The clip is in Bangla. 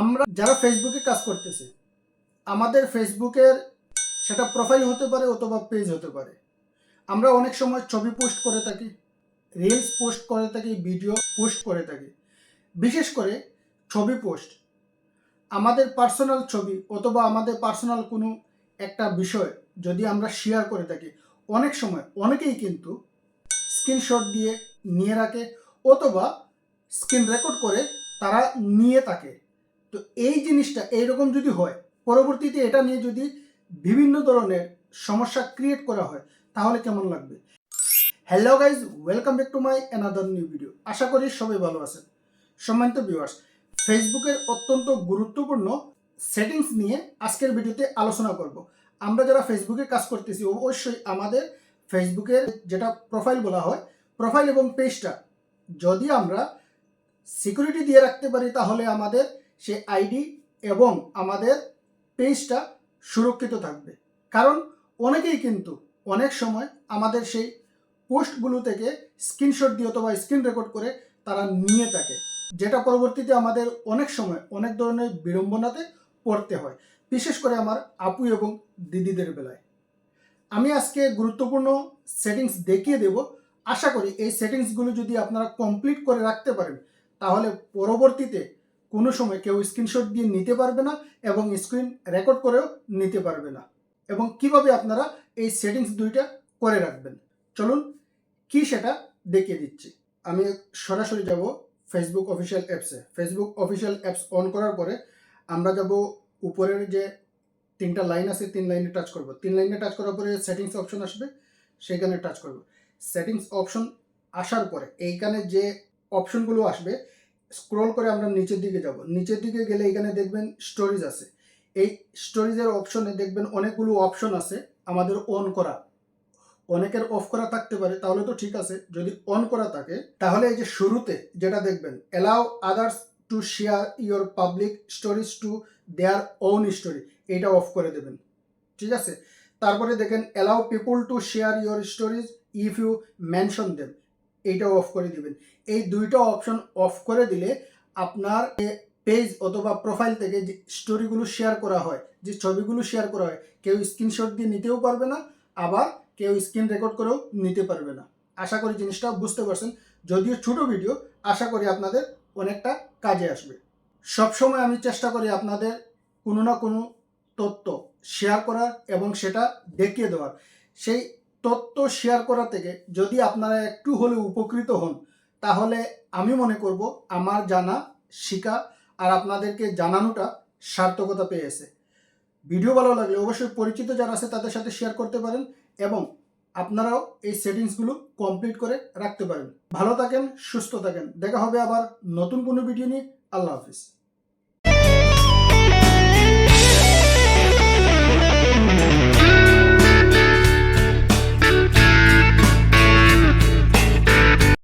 আমরা যারা ফেসবুকে কাজ করতেছে, আমাদের ফেসবুকের সেটা প্রোফাইল হতে পারে অথবা পেজ হতে পারে। আমরা অনেক সময় ছবি পোস্ট করে থাকি রিলস পোস্ট করে থাকি ভিডিও পোস্ট করে থাকি। বিশেষ করে ছবি পোস্ট আমাদের পার্সোনাল ছবি অথবা আমাদের পার্সোনাল কোনো একটা বিষয় যদি আমরা শেয়ার করে থাকি, অনেক সময় অনেকেই কিন্তু স্ক্রিনশট দিয়ে নিয়ে রাখে অথবা স্ক্রিন রেকর্ড করে তারা নিয়ে থাকে। তো এই জিনিসটা এইরকম যদি হয়, পরবর্তীতে এটা নিয়ে যদি বিভিন্ন ধরনের সমস্যা ক্রিয়েট করা হয়, তাহলে কেমন লাগবে? Hello guys welcome back to my another new video আশা করি সবাই ভালো আছেন। সম্মানিত ভিউয়ার্স ফেসবুকের অত্যন্ত গুরুত্বপূর্ণ সেটিংস নিয়ে আজকের ভিডিওতে আলোচনা করব। আমরা যারা ফেসবুকে কাজ করতেছি, অবশ্যই আমাদের ফেসবুকের যেটা প্রোফাইল বলা হয় প্রোফাইল এবং পেজটা যদি আমরা সিকিউরিটি দিয়ে রাখতে পারি, তাহলে আমাদের সে আইডি এবং আমাদের পেজটা সুরক্ষিত থাকবে। কারণ অনেকেই কিন্তু অনেক সময় আমাদের সেই পোস্টগুলো থেকে স্ক্রিনশট দিয়ে অথবা স্ক্রিন রেকর্ড করে তারা নিয়ে থাকে, যেটা পরবর্তীতে আমাদের অনেক সময় অনেক ধরনের বিড়ম্বনাতে পড়তে হয়, বিশেষ করে আমার আপু এবং দিদিদের বেলায়। আমি আজকে গুরুত্বপূর্ণ সেটিংস দেখিয়ে দেব। আশা করি এই সেটিংসগুলো যদি আপনারা কমপ্লিট করে রাখতে পারেন, তাহলে পরবর্তীতে কোনো সময় কেউ স্ক্রিনশট দিয়ে নিতে পারবে না এবং স্ক্রিন রেকর্ড করেও নিতে পারবে না। এবং কীভাবে আপনারা এই সেটিংস দুইটা করে রাখবেন? চলুন, কি সেটা দেখিয়ে দিচ্ছি। আমি সরাসরি যাব ফেসবুক অফিসিয়াল অ্যাপসে ফেসবুক অফিসিয়াল অ্যাপস অন করার পরে আমরা যাব উপরের যে তিনটা লাইন আছে, তিন লাইনে টাচ করব। তিন লাইনে টাচ করার পরে সেটিংস অপশন আসবে, সেখানে টাচ করব। সেটিংস অপশন আসার পরে এইখানে যে অপশনগুলো আসবে স্ক্রল করে আমরা নিচের দিকে যাব। নিচের দিকে গেলে এখানে দেখবেন স্টোরেজ আছে। এই স্টোরেজের অপশনে দেখবেন অনেকগুলো অপশন আছে আমাদের অন করা। অনেকের অফ করা থাকতে পারে, তাহলে তো ঠিক আছে। যদি অন করা থাকে, তাহলে এই যে শুরুতে যেটা দেখবেন allow others to share your public stories to their own story এইটা অফ করে দেবেন। ঠিক আছে? তারপরে দেখেন allow people to share your stories if you mention them এইটাও অফ করে দিবেন। এই দুইটা অপশন অফ করে দিলে আপনার পেজ অথবা প্রোফাইল থেকে যে স্টোরিগুলো শেয়ার করা হয়, যে ছবিগুলো শেয়ার করা হয়, কেউ স্ক্রিনশট দিয়ে নিতেও পারবে না, আবার কেউ স্ক্রিন রেকর্ড করেও নিতে পারবে না। আশা করি জিনিসটা বুঝতে পারছেন। যদিও ছোট ভিডিও আশা করি আপনাদের অনেকটা কাজে আসবে। সবসময় আমি চেষ্টা করি আপনাদের কোনো না কোনো তথ্য শেয়ার করার এবং সেটা দেখিয়ে দেওয়ার। সেই তথ্য শেয়ার করা থেকে যদি আপনারা একটু হলেও উপকৃত হন, তাহলে আমি মনে করব আমার জানা শিখা আর আপনাদেরকে জানানোটা সার্থকতা পেয়েছে। ভিডিও ভালো লাগলে অবশ্যই পরিচিত যারা আছে তাদের সাথে শেয়ার করতে পারেন এবং আপনারাও এই সেটিংসগুলো কমপ্লিট করে রাখতে পারেন। ভালো থাকেন, সুস্থ থাকেন। দেখা হবে আবার নতুন কোনো ভিডিও নিয়ে। আল্লাহ হাফিজ।